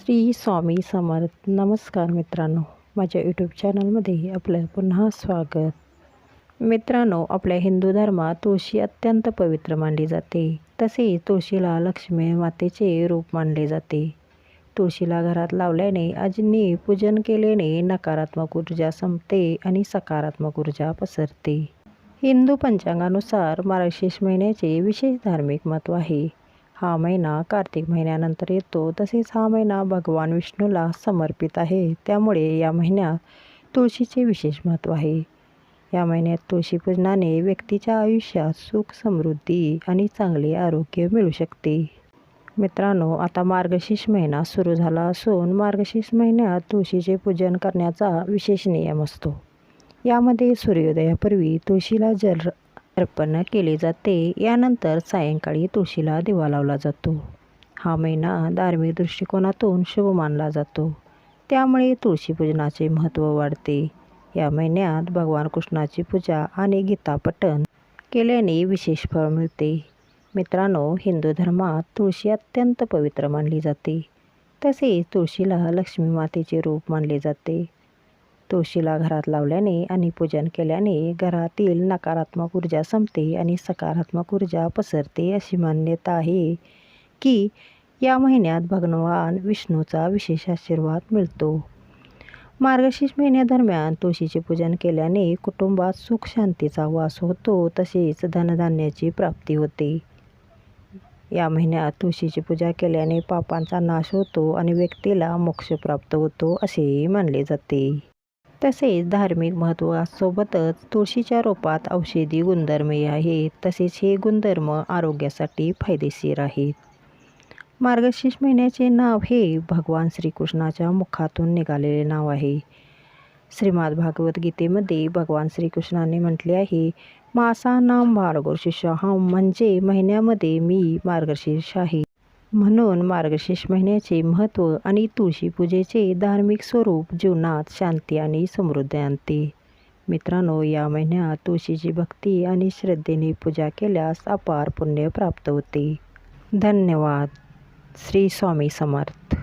श्री स्वामी समर्थ. नमस्कार मित्रांनो. माझ्या यूट्यूब चॅनलमध्ये आपलं पुन्हा स्वागत. मित्रांनो आपल्या हिंदू धर्मात तुळशी अत्यंत पवित्र मानली जाते. तसेच तुळशीला लक्ष्मी मातेचे रूप मानले जाते. तुळशीला घरात लावल्याने अजनी पूजन केल्याने नकारात्मक ऊर्जा संपते आणि सकारात्मक ऊर्जा पसरते. हिंदू पंचांगानुसार मार्गशीर्ष महिन्याचे विशेष धार्मिक महत्त्व आहे. हा महिना कार्तिक महिन्यानंतर येतो. तसेच हा महिना भगवान विष्णूला समर्पित आहे. त्यामुळे या महिन्यात तुळशीचे विशेष महत्त्व आहे. या महिन्यात तुळशी पूजनाने व्यक्तीच्या आयुष्यात सुख समृद्धी आणि चांगले आरोग्य मिळू शकते. मित्रांनो आता मार्गशीर्ष महिना सुरू झाला असून मार्गशीर्ष महिन्यात तुळशीचे पूजन करण्याचा विशेष नियम असतो. यामध्ये सूर्योदयापूर्वी तुळशीला जल अर्पण केले जाते. यानंतर सायंकाळी तुळशीला दिवा लावला जातो. हा महिना धार्मिक दृष्टिकोनातून शुभ मानला जातो. त्यामुळे तुळशी पूजनाचे महत्त्व वाढते. या महिन्यात भगवान कृष्णाची पूजा आणि गीता पठण केल्याने विशेष फळ मिळते. मित्रांनो हिंदू धर्मात तुळशी अत्यंत पवित्र मानली जाते. तसेच तुळशीला लक्ष्मी मातेचे रूप मानले जाते. तुळशीला घरात लावल्याने आणि पूजन केल्याने घरातील नकारात्मक ऊर्जा संपते आणि सकारात्मक ऊर्जा पसरते अशी मान्यता आहे की या महिन्यात भगवान विष्णूचा विशेष आशीर्वाद मिळतो. मार्गशीर्ष महिन्यादरम्यान तुळशीचे पूजन केल्याने कुटुंबात सुख शांतीचा वास होतो तसेच धनधान्याची प्राप्ती होते. या महिन्यात तुळशीची पूजा केल्याने पापांचा नाश होतो आणि व्यक्तीला मोक्ष प्राप्त होतो असेही मानले जाते. तसेच धार्मिक महत्त्वासोबतच तुळशीच्या रोपात औषधी गुणधर्मही आहेत. तसेच हे गुणधर्म आरोग्यासाठी फायदेशीर आहेत. मार्गशीर्ष महिन्याचे नाव हे भगवान श्रीकृष्णाच्या मुखातून निघालेले नाव आहे. श्रीमद भागवत गीतेमध्ये भगवान श्रीकृष्णाने म्हटले आहे मासा नाम मार्गशीर्ष हा म्हणजे महिन्यामध्ये मी मार्गशीर्ष आहे. म्हणून मार्गशीर्ष महिन्याचे महत्त्व आणि तुळशी पूजेचे धार्मिक स्वरूप जीवनात शांती आणि समृद्धी आणते. मित्रांनो या महिन्यात तुळशीची भक्ती आणि श्रद्धेने पूजा केल्यास अपार पुण्य प्राप्त होते. धन्यवाद. श्री स्वामी समर्थ.